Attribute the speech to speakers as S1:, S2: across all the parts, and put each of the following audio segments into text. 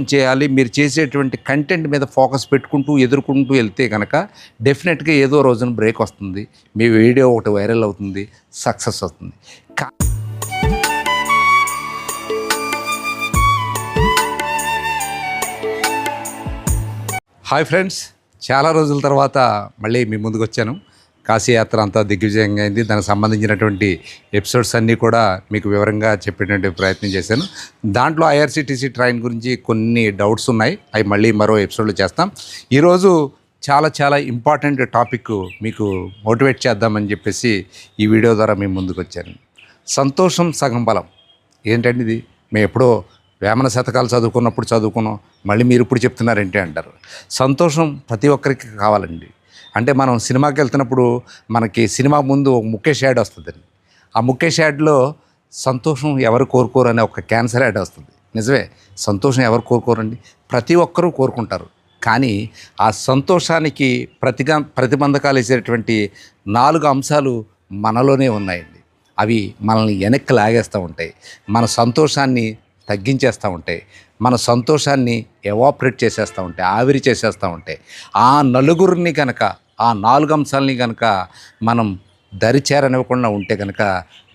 S1: చేయాలి. మీరు చేసేటువంటి కంటెంట్ మీద ఫోకస్ పెట్టుకుంటూ ఎదుర్కొంటూ వెళ్తే కనుక డెఫినెట్గా ఏదో రోజున బ్రేక్ వస్తుంది. మీ వీడియో ఒకటి వైరల్ అవుతుంది సక్సెస్ అవుతుంది. కా- హాయ్ ఫ్రెండ్స్. చాలా రోజుల తర్వాత మళ్ళీ మీ ముందుకు వచ్చాను కాశీయాత్ర అంతా దిగ్విజయంగా అయింది. దానికి సంబంధించినటువంటి ఎపిసోడ్స్ అన్నీ కూడా మీకు వివరంగా చెప్పేటువంటి ప్రయత్నం చేశాను. దాంట్లో ఐఆర్సీటీసీ ట్రైన్ గురించి కొన్ని డౌట్స్ ఉన్నాయి. అవి మళ్ళీ మరో ఎపిసోడ్లో చేస్తాం. ఈరోజు చాలా చాలా ఇంపార్టెంట్ టాపిక్ మీకు మోటివేట్ చేద్దామని చెప్పేసి ఈ వీడియో ద్వారా మేము ముందుకు వచ్చాను. సంతోషం సగం బలం. ఏంటండి ఇది? మేము ఎప్పుడో వేమన శతకాలు చదువుకున్నప్పుడు చదువుకున్నాం. మళ్ళీ మీరు ఇప్పుడు చెప్తున్నారేంటి అంటారు? సంతోషం ప్రతి ఒక్కరికి కావాలండి. అంటే మనం సినిమాకి వెళ్తున్నప్పుడు మనకి సినిమా ముందు ఒక ముఖేష్ యాడ్ వస్తుందండి. ఆ ముఖేష్ యాడ్లో సంతోషం ఎవరు కోరుకోరు అనే ఒక క్యాన్సర్ యాడ్ వస్తుంది. నిజమే సంతోషం ఎవరు కోరుకోరండి? ప్రతి ఒక్కరూ కోరుకుంటారు. కానీ ఆ సంతోషానికి ప్రతిగా ప్రతిబంధకాలు వేసేటువంటి నాలుగు అంశాలు మనలోనే ఉన్నాయండి. అవి మనల్ని వెనక్కి లాగేస్తూ ఉంటాయి. మన సంతోషాన్ని తగ్గించేస్తూ ఉంటాయి. మన సంతోషాన్ని ఎవాపరేట్ చేసేస్తూ ఉంటాయి. ఆవిరి చేసేస్తూ ఉంటాయి. ఆ నలుగురిని కనుక ఆ నాలుగు అంశాలని కనుక మనం దరి చేరనివ్వకుండా ఉంటే కనుక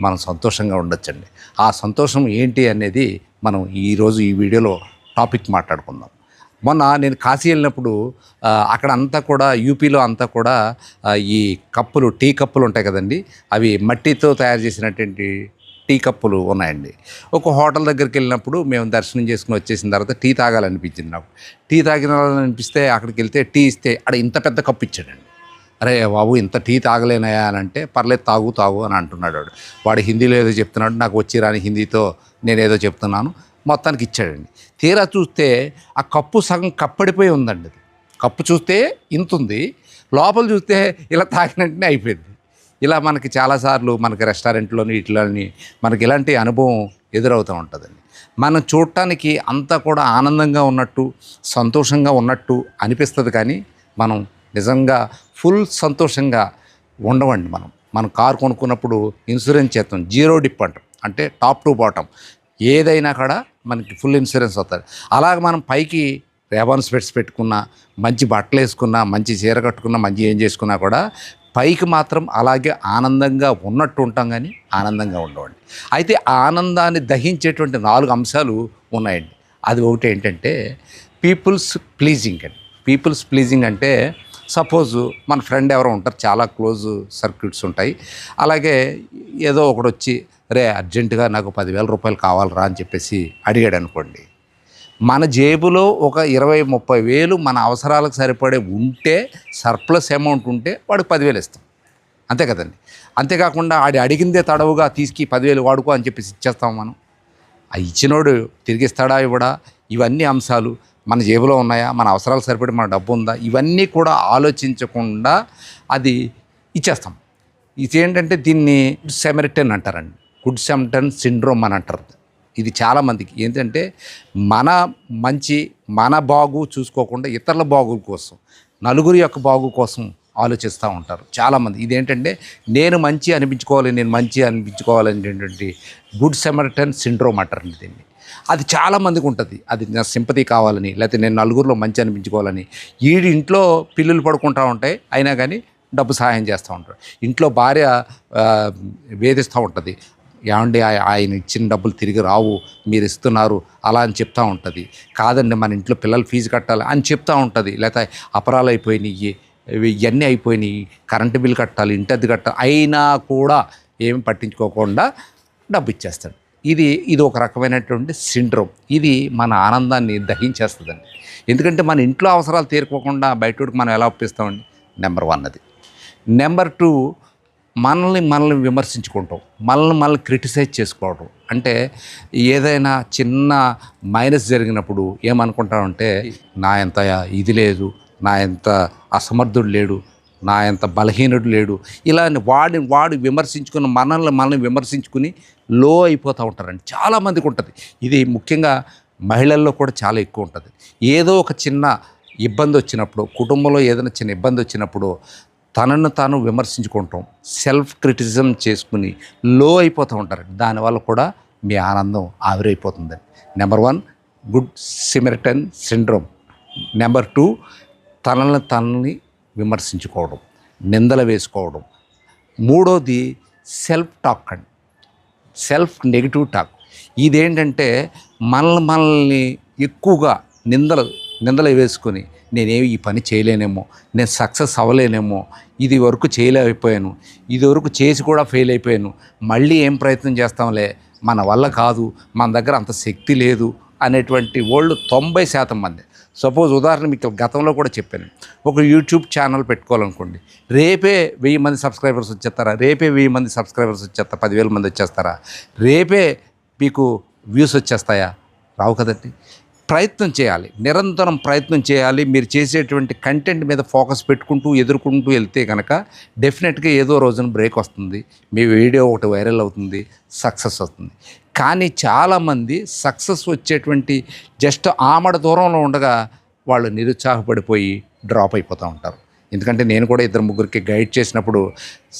S1: మనం సంతోషంగా ఉండొచ్చండి. ఆ సంతోషం ఏంటి అనేది మనం ఈరోజు ఈ వీడియోలో టాపిక్ మాట్లాడుకుందాం. మొన్న నేను కాశీ వెళ్ళినప్పుడు అక్కడ అంతా కూడా యూపీలో అంతా కూడా ఈ కప్పులు టీ కప్పులు ఉంటాయి కదండి. అవి మట్టితో తయారు చేసినటువంటి టీ కప్పులు ఉన్నాయండి. ఒక హోటల్ దగ్గరికి వెళ్ళినప్పుడు మేము దర్శనం చేసుకుని వచ్చేసిన తర్వాత టీ తాగాలనిపించింది నాకు. టీ తాగాలనిపిస్తే అక్కడికి వెళ్తే టీ ఇస్తే అక్కడ ఇంత పెద్ద కప్పు ఇచ్చాడండి. అరే బాబు ఇంత టీ తాగలేనయా అని అంటే పర్లేదు తాగు తాగు అని అంటున్నాడు వాడు. వాడు హిందీలో ఏదో చెప్తున్నాడు నాకు వచ్చి రాని హిందీతో నేను ఏదో చెప్తున్నాను మొత్తానికి ఇచ్చాడండి. తీరా చూస్తే ఆ కప్పు సగం కప్పడిపోయి ఉందండి అది. కప్పు చూస్తే ఇంత ఉంది లోపల చూస్తే ఇలా తాగినట్టునే అయిపోయింది. ఇలా మనకి చాలాసార్లు మనకి రెస్టారెంట్లోని ఇట్లని మనకి ఇలాంటి అనుభవం ఎదురవుతూ ఉంటుందండి. మనం చూడటానికి అంతా కూడా ఆనందంగా ఉన్నట్టు సంతోషంగా ఉన్నట్టు అనిపిస్తుంది కానీ మనం నిజంగా ఫుల్ సంతోషంగా ఉండవండి మనం. మనం కారు కొనుక్కున్నప్పుడు ఇన్సూరెన్స్ చేస్తాం. జీరో డిప్ అంటాం. అంటే టాప్ టు బాటమ్. ఏదైనా కూడా మనకి ఫుల్ ఇన్సూరెన్స్ అవుతుంది అలాగ మనం పైకి రేబాన్ స్పెట్స్ పెట్టుకున్నా మంచి బట్టలు వేసుకున్నా మంచి చీర కట్టుకున్నా మంచి ఏం చేసుకున్నా కూడా పైకి మాత్రం అలాగే ఆనందంగా ఉన్నట్టు ఉంటాం కానీ ఆనందంగా ఉండవండి. అయితే ఆనందాన్ని దహించేటువంటి నాలుగు అంశాలు ఉన్నాయండి. అది ఒకటి ఏంటంటే పీపుల్స్ ప్లీజింగ్ అండి. పీపుల్స్ ప్లీజింగ్ అంటే సపోజ్ మన ఫ్రెండ్ ఎవరో ఉంటారు చాలా క్లోజ్ సర్క్యూట్స్ ఉంటాయి. అలాగే ఏదో ఒకడు వచ్చి రే అర్జెంటుగా నాకు పదివేల రూపాయలు కావాలరా అని చెప్పేసి అడిగాడు అనుకోండి. మన జేబులో ఒక ఇరవై ముప్పై వేలు మన అవసరాలకు సరిపడే ఉంటే సర్ప్లస్ అమౌంట్ ఉంటే వాడికి పదివేలు ఇస్తాం. అంతే కదండి. అంతేకాకుండా ఆడి అడిగిందే తడవుగా తీసుకు పదివేలు వాడుకో అని చెప్పేసి ఇచ్చేస్తాం మనం. ఆ ఇచ్చినోడు తిరిగిస్తాడా ఇవ్వడా? ఇవన్నీ అంశాలు మన జేబులో ఉన్నాయా? మన అవసరాలు సరిపడి మన డబ్బు ఉందా? ఇవన్నీ కూడా ఆలోచించకుండా అది ఇచ్చేస్తాం. ఇది ఏంటంటే దీన్ని సెమెరిటన్ అంటారండి. గుడ్ సెమటన్ సిండ్రోమ్ అని అంటారు. ఇది చాలామందికి ఏంటంటే మన మంచి మన బాగు చూసుకోకుండా ఇతరుల బాగు కోసం నలుగురి యొక్క బాగు కోసం ఆలోచిస్తూ ఉంటారు చాలామంది ఇదేంటంటే నేను మంచి అనిపించుకోవాలి నేను మంచి అనిపించుకోవాలనేటువంటి గుడ్ సెమర్టన్ సిండ్రోమ్ అంటారండి దీన్ని. అది చాలామందికి ఉంటుంది. అది నా సింపతి కావాలని లేకపోతే నేను నలుగురిలో మంచి అనిపించుకోవాలని. వీడి ఇంట్లో పిల్లులు పడుకుంటూ ఉంటాయి అయినా కానీ డబ్బు సహాయం చేస్తూ ఉంటారు ఇంట్లో భార్య వేధిస్తూ ఉంటుంది. ఏమండి ఆయ- ఆయన ఇచ్చిన డబ్బులు తిరిగి రావు మీరు ఇస్తున్నారు అలా అని చెప్తూ ఉంటుంది. కాదండి మన ఇంట్లో పిల్లలు ఫీజు కట్టాలి అని చెప్తూ ఉంటుంది. లేకపోతే అపరాలు అయిపోయినాయి ఇవన్నీ అయిపోయినాయి కరెంటు బిల్ కట్టాలి ఇంటి అద్దె కట్టాలి అయినా కూడా ఏమి పట్టించుకోకుండా డబ్బు ఇచ్చేస్తాడు. ఇది ఇది ఒక రకమైనటువంటి సిండ్రోమ్. ఇది మన ఆనందాన్ని దహించేస్తుందండి. ఎందుకంటే మన ఇంట్లో అవసరాలు తీరుకోకుండా బయటకు మనం ఎలా ఒప్పిస్తామండి? నెంబర్ వన్ అది. నెంబర్ టూ మనల్ని మనల్ని విమర్శించుకుంటాం. మనల్ని మనల్ని క్రిటిసైజ్ చేసుకోవడం. అంటే ఏదైనా చిన్న మైనస్ జరిగినప్పుడు ఏమనుకుంటామంటే నా ఎంత ఇది లేదు నా ఎంత అసమర్థుడు లేడు నా ఎంత బలహీనుడు లేడు. ఇలా వాడిని వాడు విమర్శించుకుని మనల్ని మనల్ని విమర్శించుకుని లో అయిపోతూ ఉంటారండి. చాలామందికి ఉంటుంది. ఇది ముఖ్యంగా మహిళల్లో కూడా చాలా ఎక్కువ ఉంటుంది. ఏదో ఒక చిన్న ఇబ్బంది వచ్చినప్పుడు కుటుంబంలో ఏదైనా చిన్న ఇబ్బంది వచ్చినప్పుడు తనను తాను విమర్శించుకుంటాం. సెల్ఫ్ క్రిటిసిజం చేసుకుని లో అయిపోతూ ఉంటారు దానివల్ల కూడా మీ ఆనందం ఆవిరైపోతుందండి. Number one good samaritan syndrome. Number two తనని తనని విమర్శించుకోవడం నిందలు వేసుకోవడం. మూడోది సెల్ఫ్ టాక్ అండి. సెల్ఫ్ నెగిటివ్ టాక్ ఇదేంటంటే మనల్ని మనల్ని ఎక్కువగా నిందలు నిందలు వేసుకొని నేనేమి ఈ పని చేయలేనేమో నేను సక్సెస్ అవ్వలేనేమో ఇది వరకు చేయలేకపోయాను ఇది వరకు చేసి కూడా ఫెయిల్ అయిపోయాను మళ్ళీ ఏం ప్రయత్నం చేస్తాంలే మన వల్ల కాదు మన దగ్గర అంత శక్తి లేదు అనేటువంటి వాళ్ళు తొంభై శాతం మంది. సపోజ్ ఉదాహరణ మీకు గతంలో కూడా చెప్పాను. ఒక యూట్యూబ్ ఛానల్ పెట్టుకోవాలనుకోండి. రేపే వెయ్యి మంది సబ్స్క్రైబర్స్ వచ్చేస్తారా? రేపే వెయ్యి మంది సబ్స్క్రైబర్స్ వచ్చేస్తారా? పదివేల మంది వచ్చేస్తారా? రేపే మీకు వ్యూస్ వచ్చేస్తాయా? రావు కదండి. ప్రయత్నం చేయాలి. నిరంతరం ప్రయత్నం చేయాలి. మీరు చేసేటువంటి కంటెంట్ మీద ఫోకస్ పెట్టుకుంటూ ఎదుర్కొంటూ వెళ్తే కనుక డెఫినెట్గా ఏదో రోజున బ్రేక్ వస్తుంది. మీ వీడియో ఒకటి వైరల్ అవుతుంది. సక్సెస్ అవుతుంది. కానీ చాలామంది సక్సెస్ వచ్చేటువంటి జస్ట్ ఆమడ దూరంలో ఉండగా వాళ్ళు నిరుత్సాహపడిపోయి డ్రాప్ అయిపోతూ ఉంటారు. ఎందుకంటే నేను కూడా ఇద్దరు ముగ్గురికి గైడ్ చేసినప్పుడు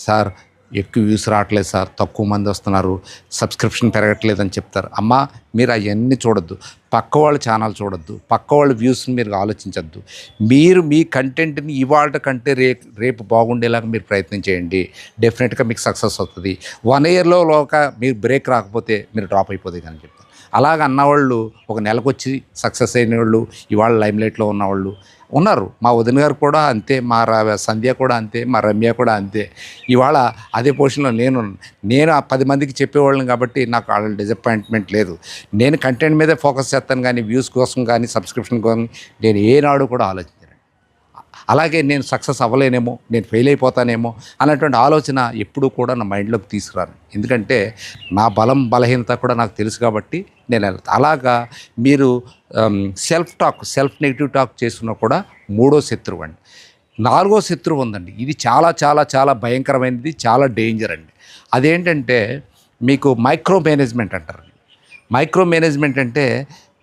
S1: సార్ ఎక్కువ వ్యూస్ రావట్లేదు సార్ తక్కువ మంది వస్తున్నారు సబ్స్క్రిప్షన్ పెరగట్లేదు అని చెప్తారు. అమ్మా మీరు అవన్నీ చూడొద్దు. పక్క వాళ్ళ ఛానల్ చూడొద్దు. పక్క వాళ్ళ వ్యూస్ని మీరు ఆలోచించద్దు. మీరు మీ కంటెంట్ని ఇవాళ కంటే రే రేపు బాగుండేలాగా మీరు ప్రయత్నం చేయండి. డెఫినెట్గా మీకు సక్సెస్ అవుతుంది. వన్ ఇయర్లో లోక మీరు బ్రేక్ రాకపోతే మీరు డ్రాప్ అయిపోతే కానీ చెప్తారు. అలాగ అన్నవాళ్ళు ఒక నెలకొచ్చి సక్సెస్ అయిన వాళ్ళు ఇవాళ లైమ్లైట్లో ఉన్నవాళ్ళు ఉన్నారు. మా వదిన గారు కూడా అంతే మా సంధ్య కూడా అంతే మా రమ్య కూడా అంతే. ఇవాళ అదే పొజిషన్లో నేను నేను ఆ పది మందికి చెప్పేవాళ్ళని కాబట్టి నాకు వాళ్ళ డిసప్పాయింట్మెంట్ లేదు. నేను కంటెంట్ మీదే ఫోకస్ చేస్తాను కానీ వ్యూస్ కోసం కానీ సబ్స్క్రిప్షన్ కోసం నేను ఏనాడు కూడా ఆలోచన అలాగే నేను సక్సెస్ అవ్వలేనేమో నేను ఫెయిల్ అయిపోతానేమో అన్నటువంటి ఆలోచన ఎప్పుడూ కూడా నా మైండ్లోకి తీసుకురాను. ఎందుకంటే నా బలం బలహీనత కూడా నాకు తెలుసు కాబట్టి నేను అలాగా మీరు self talk self negative talk చేసుకున్నా కూడా మూడో శత్రువు అండి. నాలుగో శత్రువు ఉందండి. ఇది చాలా చాలా చాలా భయంకరమైనది చాలా డేంజర్ అండి. అదేంటంటే మీకు మైక్రో మేనేజ్మెంట్ అంటారు మైక్రో మేనేజ్మెంట్ అంటే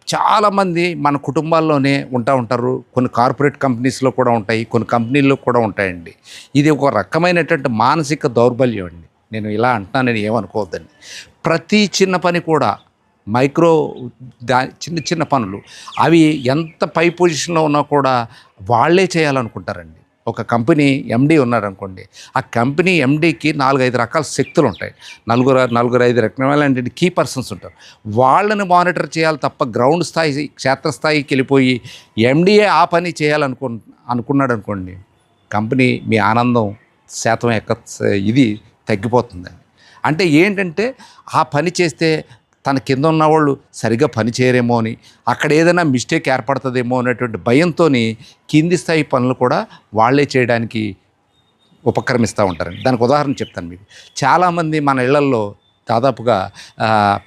S1: చాలామంది మన కుటుంబాల్లోనే ఉంటా ఉంటారు. కొన్ని కార్పొరేట్ కంపెనీస్లో కూడా ఉంటాయి కొన్ని కంపెనీల్లో కూడా ఉంటాయండి. ఇది ఒక రకమైనటువంటి మానసిక దౌర్బల్యం అండి. నేను ఇలా అంటున్నానని ఏమనుకోవద్దండి. ప్రతి చిన్న పని కూడా మైక్రో దా చిన్న చిన్న పనులు అవి ఎంత పై పొజిషన్లో ఉన్నా కూడా వాళ్ళే చేయాలనుకుంటారండి. ఒక కంపెనీ ఎండీ ఉన్నాడు అనుకోండి ఆ కంపెనీ ఎండీకి నాలుగైదు రకాల శక్తులు ఉంటాయి నలుగురు నలుగురు ఐదు రకమైనటువంటి కీ పర్సన్స్ ఉంటారు. వాళ్ళని మానిటర్ చేయాలి తప్ప గ్రౌండ్ స్థాయి క్షేత్రస్థాయికి వెళ్ళిపోయి ఎండీఏ ఆ పని చేయాలనుకు అనుకున్నాడు అనుకోండి కంపెనీ మీ ఆనందం శాతం ఎక్క ఇది తగ్గిపోతుందండి. అంటే ఏంటంటే ఆ పని చేస్తే తన కింద ఉన్నవాళ్ళు సరిగా పనిచేయరేమో అని అక్కడ ఏదైనా మిస్టేక్ ఏర్పడుతుందేమో అనేటువంటి భయంతో కింది స్థాయి పనులు కూడా వాళ్ళే చేయడానికి ఉపక్రమిస్తూ ఉంటారండి. దానికి ఉదాహరణ చెప్తాను మీకు. చాలామంది మన ఇళ్ళల్లో దాదాపుగా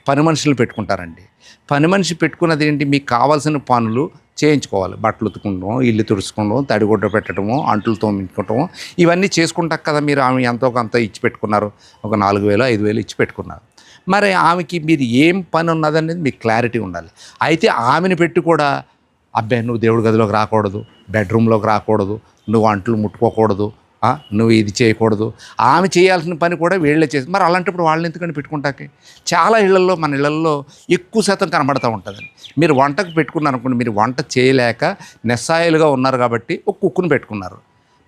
S1: పని మనుషులు పెట్టుకుంటారండి. పని మనిషి పెట్టుకున్నది ఏంటి? మీకు కావాల్సిన పనులు చేయించుకోవాలి. బట్టలు ఉతుకుండడం ఇల్లు తుడుచుకోవడం తడిగుడ్డ పెట్టడము అంట్లు తోమించుకోవటము ఇవన్నీ చేసుకుంటాక కదా మీరు. ఆమె ఎంతో కొంత ఇచ్చి పెట్టుకున్నారు. ఒక నాలుగు వేలు ఐదు వేలు ఇచ్చి పెట్టుకున్నారు. మరి ఆమెకి మీరు ఏం పని ఉన్నదనేది మీకు క్లారిటీ ఉండాలి. అయితే ఆమెను పెట్టి కూడా అబ్బాయి నువ్వు దేవుడి గదిలోకి రాకూడదు బెడ్రూమ్లోకి రాకూడదు నువ్వు అంట్లు ముట్టుకోకూడదు నువ్వు ఇది చేయకూడదు. ఆమె చేయాల్సిన పని కూడా వీళ్ళే చేసి మరి అలాంటప్పుడు వాళ్ళని ఎందుకని పెట్టుకుంటాకి? చాలా ఇళ్ళలో మన ఇళ్ళలో ఎక్కువ శాతం కనబడతా ఉంటుందండి మీరు వంటకు పెట్టుకున్నారు అనుకోండి మీరు వంట చేయలేక నిస్సాయిలుగా ఉన్నారు కాబట్టి ఒక కుక్కును పెట్టుకున్నారు.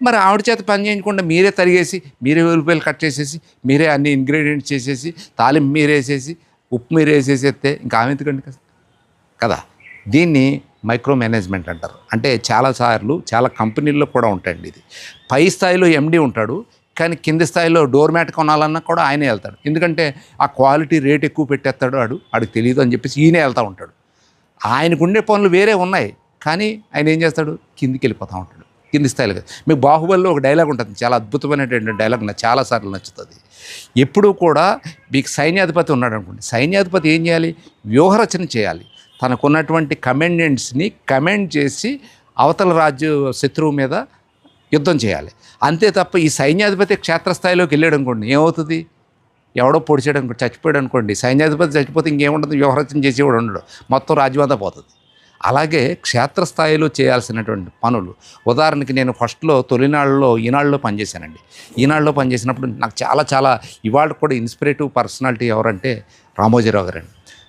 S1: మరి ఆవిడ చేత పని చేయించకుండా మీరే తరిగేసి మీరే ఉల్లిపాయలు కట్ చేసేసి మీరే అన్ని ఇంగ్రీడియంట్స్ చేసేసి తాలింపు మీరేసేసి ఉప్పు మీరే వేసేసేస్తే ఇంకా ఆమె ఎందుకండి కదా కదా. దీన్ని మైక్రో మేనేజ్మెంట్ అంటారు. అంటే చాలాసార్లు చాలా కంపెనీల్లో కూడా ఉంటాయండి ఇది. పై స్థాయిలో ఎండీ ఉంటాడు కానీ కింది స్థాయిలో డోర్ మ్యాట్ కొనాలన్నా కూడా ఆయనే వెళ్తాడు. ఎందుకంటే ఆ క్వాలిటీ రేట్ ఎక్కువ పెట్టేస్తాడు ఆడు ఆడికి తెలియదు అని చెప్పేసి ఈయనే వెళ్తూ ఉంటాడు. ఆయనకు ఉండే పనులు వేరే ఉన్నాయి కానీ ఆయన ఏం చేస్తాడు? కిందికి వెళ్ళిపోతూ ఉంటాడు. కింది స్థాయిలో కాదు. మీకు బాహుబలిలో ఒక డైలాగ్ ఉంటుంది. చాలా అద్భుతమైనటువంటి డైలాగ్ నాకు చాలాసార్లు నచ్చుతుంది. ఎప్పుడూ కూడా మీకు సైన్యాధిపతి ఉన్నాడు అనుకోండి. సైన్యాధిపతి ఏం చేయాలి? వ్యూహరచన చేయాలి. తనకున్నటువంటి కమెండెంట్స్ని కమెండ్ చేసి అవతల రాజ్య శత్రువు మీద యుద్ధం చేయాలి. అంతే తప్ప ఈ సైన్యాధిపతి క్షేత్రస్థాయిలోకి వెళ్ళాడు అనుకోండి ఏమవుతుంది? ఎవడో పొడిచాడు అనుకోండి చచ్చిపోయాడు అనుకోండి. సైన్యాధిపతి చచ్చిపోతే ఇంకేముండదు చేసి చేసేవాడు ఉండడు. మొత్తం రాజ్యమంతా పోతుంది. అలాగే క్షేత్రస్థాయిలో చేయాల్సినటువంటి పనులు. ఉదాహరణకి నేను ఫస్ట్లో తొలినాళ్ళలో ఈనాళ్ళలో పనిచేశానండి. ఈనాళ్ళలో పనిచేసినప్పుడు నాకు చాలా చాలా ఇవాళ కూడా ఇన్స్పిరేటివ్ పర్సనాలిటీ ఎవరంటే రామోజీరావు గారండి.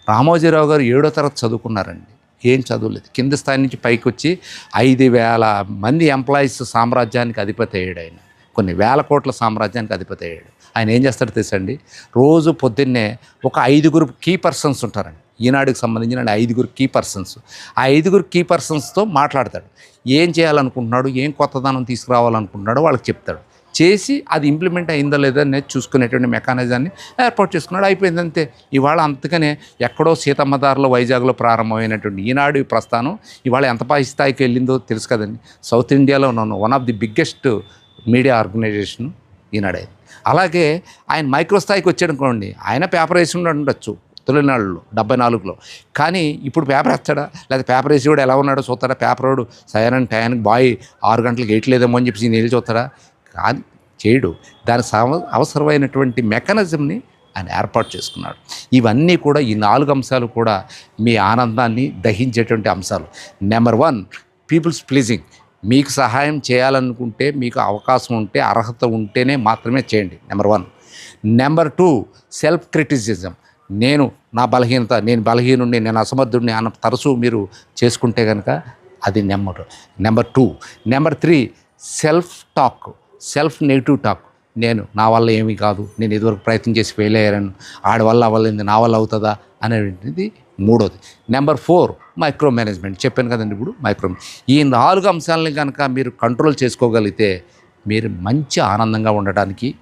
S1: రామోజీరావు గారు ఏడో తరగతి చదువుకున్నారండి. ఏం చదువులేదు. కింద స్థాయి నుంచి పైకి వచ్చి ఐదు వేల మంది ఎంప్లాయీస్ సామ్రాజ్యానికి అధిపతి అయ్యాడు ఆయన. కొన్ని వేల కోట్ల సామ్రాజ్యానికి అధిపతి అయ్యాడు. ఆయన ఏం చేస్తాడో తెలుసండి? రోజు పొద్దున్నే ఒక ఐదుగురు కీ పర్సన్స్ ఉంటారండి. ఈనాడుకి సంబంధించిన ఐదుగురు కీ పర్సన్స్ ఆ ఐదుగురు కీ పర్సన్స్తో మాట్లాడతాడు. ఏం చేయాలనుకుంటున్నాడు? ఏం కొత్తదనం తీసుకురావాలనుకుంటున్నాడో వాళ్ళకి చెప్తాడు. చేసి అది ఇంప్లిమెంట్ అయిందో లేదో అనేది చూసుకునేటువంటి మెకానిజాన్ని ఏర్పాటు చేసుకున్నాడు. అయిపోయింది అంతే. ఇవాళ అంతకనే ఎక్కడో సీతమ్మదారులో వైజాగ్లో ప్రారంభమైనటువంటి ఈనాడు ప్రస్థానం ఇవాళ ఎంత పై స్థాయికి వెళ్ళిందో తెలుసు కదండి. సౌత్ ఇండియాలో ఉన్నాను one of the biggest media organisation ఈనాడే. అలాగే ఆయన మైక్రో స్థాయికి వచ్చాడు అనుకోండి ఆయన పేపర్ వేసి ఉండొచ్చు తొలినాళ్ళలో డెబ్బై నాలుగులో. కానీ ఇప్పుడు పేపర్ వేస్తాడా? లేదా పేపర్ వేసి కూడా ఎలా ఉన్నాడో చూస్తాడా? పేపర్ వాడు సరైన టయానికి బాయ్ ఆరు గంటలకు వేయట్లేదేమో అని చెప్పి నేను చూస్తాడా? కాదు చేయడు. దానికి సమ- అవసరమైనటువంటి మెకానిజంని ఆయన ఏర్పాటు చేసుకున్నాడు. ఇవన్నీ కూడా ఈ నాలుగు అంశాలు కూడా మీ ఆనందాన్ని దహించేటువంటి అంశాలు. Number one people's pleasing. మీకు సహాయం చేయాలనుకుంటే మీకు అవకాశం ఉంటే అర్హత ఉంటేనే మాత్రమే చేయండి. Number one number two self criticism నేను నా బలహీనత నేను బలహీనుడిని నేను అసమర్థుడిని అన్న తరచూ మీరు చేసుకుంటే కనుక అది number number two number three self talk self negative talk నేను నా వల్ల ఏమీ కాదు. నేను ఇదివరకు ప్రయత్నం చేసి ఫెయిల్ అయ్యాను. ఆడి వల్ల అవ్వలేదు. నా వల్ల అవుతుందా? అనేటువంటిది మూడోది. నెంబర్ ఫోర్ మైక్రో మేనేజ్మెంట్ చెప్పాను కదండి ఇప్పుడు మైక్రో ఈ నాలుగు అంశాలని కనుక మీరు కంట్రోల్ చేసుకోగలిగితే మీరు మంచి ఆనందంగా ఉండడానికి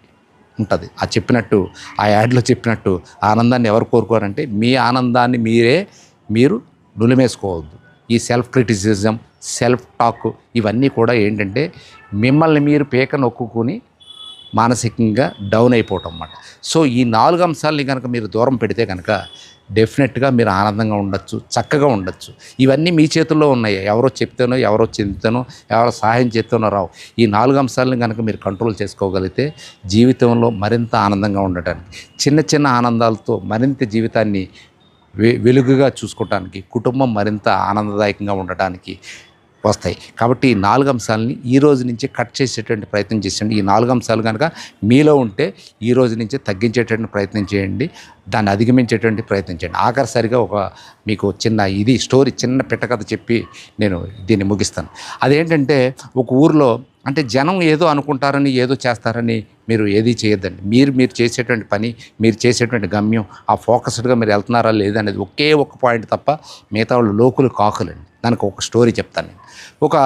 S1: ఉంటుంది. ఆ చెప్పినట్టు ఆ యాడ్లో చెప్పినట్టు ఆనందాన్ని ఎవరు కోరుకోరంటే మీ ఆనందాన్ని మీరే మీరు నులిమేసుకోవద్దు. ఈ సెల్ఫ్ క్రిటిసిజం సెల్ఫ్ టాక్ ఇవన్నీ కూడా ఏంటంటే మిమ్మల్ని మీరు పేక నొక్కుని మానసికంగా డౌన్ అయిపోవటం అన్నమాట. సో ఈ నాలుగు అంశాలని కనుక మీరు దూరం పెడితే కనుక డెఫినెట్గా మీరు ఆనందంగా ఉండొచ్చు చక్కగా ఉండొచ్చు. ఇవన్నీ మీ చేతుల్లో ఉన్నాయి. ఎవరో చెప్తేనో ఎవరో చెందుతానో ఎవరో సహాయం చేస్తానో రావు. ఈ నాలుగు అంశాలను కనుక మీరు కంట్రోల్ చేసుకోగలిగితే జీవితంలో మరింత ఆనందంగా ఉండటానికి చిన్న చిన్న ఆనందాలతో మరింత జీవితాన్ని వె వెలుగుగా చూసుకోవటానికి కుటుంబం మరింత ఆనందదాయకంగా ఉండటానికి వస్తాయి. కాబట్టి ఈ నాలుగు అంశాలని ఈ రోజు నుంచి కట్ చేసేటువంటి ప్రయత్నం చేసేయండి. ఈ నాలుగు అంశాలు కనుక మీలో ఉంటే ఈ రోజు నుంచి తగ్గించేటువంటి ప్రయత్నం చేయండి. దాన్ని అధిగమించేటువంటి ప్రయత్నం చేయండి. ఆఖరిసరిగా ఒక మీకు చిన్న ఇది స్టోరీ చిన్న పిట్టకథ చెప్పి నేను దీన్ని ముగిస్తాను. అదేంటంటే ఒక ఊరిలో అంటే జనం ఏదో అనుకుంటారని ఏదో చేస్తారని మీరు ఏది చేయొద్దండి. మీరు మీరు చేసేటువంటి పని మీరు చేసేటువంటి గమ్యం ఆ ఫోకస్డ్గా మీరు వెళ్తున్నారా లేదనేది ఒకే ఒక పాయింట్ తప్ప మిగతా వాళ్ళు లోకులు కాకులండి. దానికి ఒక స్టోరీ చెప్తాను నేను. ఒక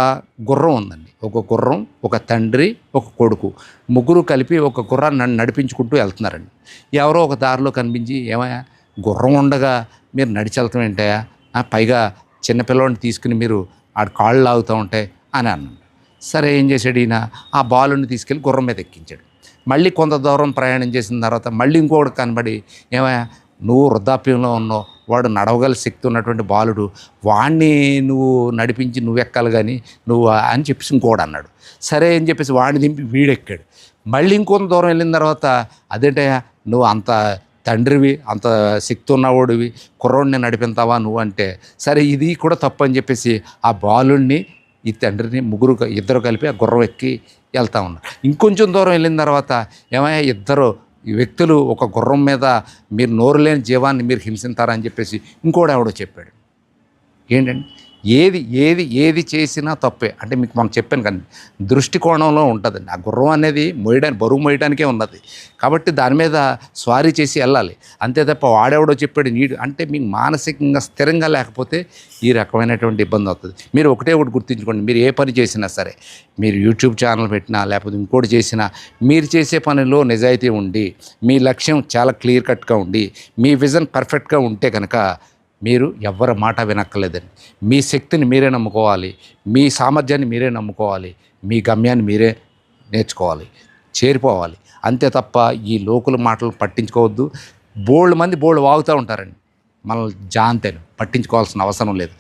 S1: గుర్రం ఉందండి. ఒక గుర్రం ఒక తండ్రి ఒక కొడుకు. ముగ్గురు కలిపి ఒక గుర్రాన్ని నన్ను నడిపించుకుంటూ వెళ్తున్నారండి. ఎవరో ఒక దారిలో కనిపించి ఏమయ్యా గుర్రం ఉండగా మీరు నడిచి వెళ్తాం ఏంటయ్యా? ఆ, పైగా చిన్నపిల్లవాడిని తీసుకుని మీరు ఆడ కాళ్ళు లాగుతూ ఉంటాయి అని అన్నాడు. సరే ఏం చేశాడు ఈయన? ఆ బాలుని తీసుకెళ్ళి గుర్రం మీద ఎక్కించాడు. మళ్ళీ కొంత దూరం ప్రయాణం చేసిన తర్వాత మళ్ళీ ఇంకొకటి కనబడి ఏమయ్యా నువ్వు వృద్ధాప్యంలో ఉన్నావు వాడు నడవగల శక్తి ఉన్నటువంటి బాలుడు వాణ్ణి నువ్వు నడిపించి నువ్వు ఎక్కాలి కానీ నువ్వు అని చెప్పేసి ఇంకోడు అన్నాడు. సరే అని చెప్పేసి వాడిని దింపి వీడెక్కాడు. మళ్ళీ ఇంకొంత దూరం వెళ్ళిన తర్వాత అదేంటయ్యా నువ్వు అంత తండ్రివి అంత శక్తి ఉన్నవాడివి కుర్రోడిని నడిపింతావా నువ్వు అంటే సరే ఇది కూడా తప్పు అని చెప్పేసి ఆ బాలుణ్ణి ఈ తండ్రిని ముగ్గురు ఇద్దరు కలిపి ఆ గుర్రం ఎక్కి వెళ్తా ఉన్నారు. ఇంకొంచెం దూరం వెళ్ళిన తర్వాత ఏమయ్యా ఇద్దరు ఈ వ్యక్తులు ఒక గుర్రం మీద మీరు నోరు లేని జీవాన్ని మీరు హింసిస్తారని చెప్పేసి ఇంకోడు ఎవడో చెప్పాడు. ఏంటండి? ఏది ఏది ఏది చేసినా తప్పే. అంటే మీకు మనం చెప్పాను కానీ దృష్టికోణంలో ఉంటుందండి. ఆ గుర్రం అనేది మోయడానికి బరువు మోయడానికే ఉన్నది. కాబట్టి దాని మీద స్వారీ చేసి వెళ్ళాలి. అంతే తప్ప వాడెవడో చెప్పాడు నీడు అంటే మీకు మానసికంగా స్థిరంగా లేకపోతే ఈ రకమైనటువంటి ఇబ్బంది అవుతుంది. మీరు ఒకటే ఒకటి గుర్తుంచుకోండి. మీరు ఏ పని చేసినా సరే మీరు యూట్యూబ్ ఛానల్ పెట్టినా లేకపోతే ఇంకోటి చేసినా మీరు చేసే పనిలో నిజాయితీ ఉండి మీ లక్ష్యం చాలా క్లియర్ కట్గా ఉండి మీ విజన్ పర్ఫెక్ట్గా ఉంటే కనుక మీరు ఎవరి మాట వినక్కలేదండి మీ శక్తిని మీరే నమ్ముకోవాలి. మీ సామర్థ్యాన్ని మీరే నమ్ముకోవాలి. మీ గమ్యాన్ని మీరే నేర్చుకోవాలి. చేరిపోవాలి. అంతే తప్ప ఈ లోకుల మాటలు పట్టించుకోవద్దు. బోల్డ్ మంది బోల్డ్ వాగుతూ ఉంటారండి. మనల్ని జాంతేను. పట్టించుకోవాల్సిన అవసరం లేదు.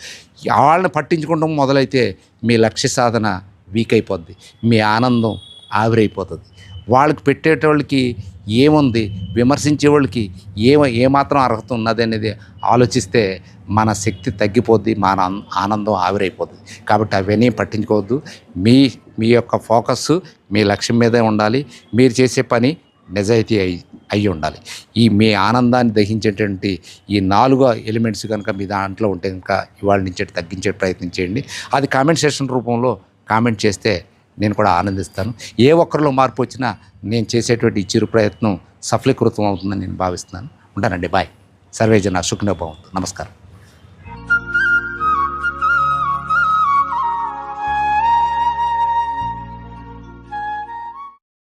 S1: వాళ్ళని పట్టించుకోవడం మొదలైతే మీ లక్ష్య సాధన వీక్ అయిపోద్ది. మీ ఆనందం ఆవిరైపోతుంది. వాళ్ళకి పెట్టేటోళ్ళకి ఏముంది? విమర్శించే వాళ్ళకి ఏమ ఏమాత్రం అర్హత ఉన్నది అనేది ఆలోచిస్తే మన శక్తి తగ్గిపోద్ది మన ఆనందం ఆవిరైపోతుంది కాబట్టి అవన్నీ పట్టించుకోవద్దు. మీ మీ యొక్క ఫోకస్ మీ లక్ష్యం మీదే ఉండాలి. మీరు చేసే పని నిజాయితీ అయి అయి ఉండాలి. ఈ మీ ఆనందాన్ని దహించేటువంటి ఈ నాలుగు ఎలిమెంట్స్ కనుక మీ దాంట్లో ఉంటే కనుక ఇవాళ నుంచి తగ్గించే ప్రయత్నం చేయండి. అది కామెంట్ సెషన్ రూపంలో కామెంట్ చేస్తే నేను కూడా ఆనందిస్తాను. ఏ ఒక్కరిలో మార్పు వచ్చినా నేను చేసేటువంటి చిరు ప్రయత్నం సఫలీకృతం అవుతుందని నేను భావిస్తున్నాను. ఉంటానండి. బాయ్. సర్వేజన సుఖనోభవం నమస్కారం.